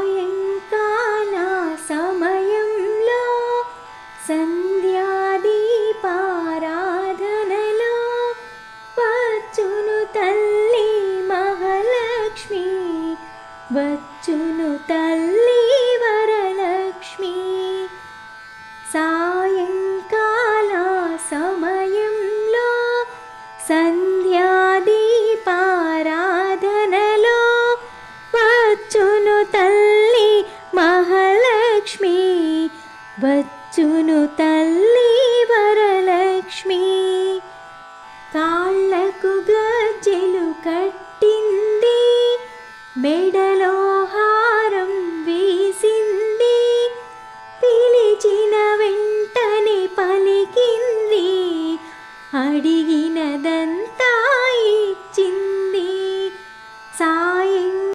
సాయంకాల సమయంలో సంధ్యాదీపారాధనలో వచ్చును తల్లి మహాలక్ష్మి వచ్చును తల్లి లక్ష్మి వచ్చును తల్లి వరలక్ష్మి. కాళ్ళకు గజ్జెలు కట్టింది మెడలో హారం వేసింది. పిలిచిన వెంటనే పలికింది అడిగినదంతా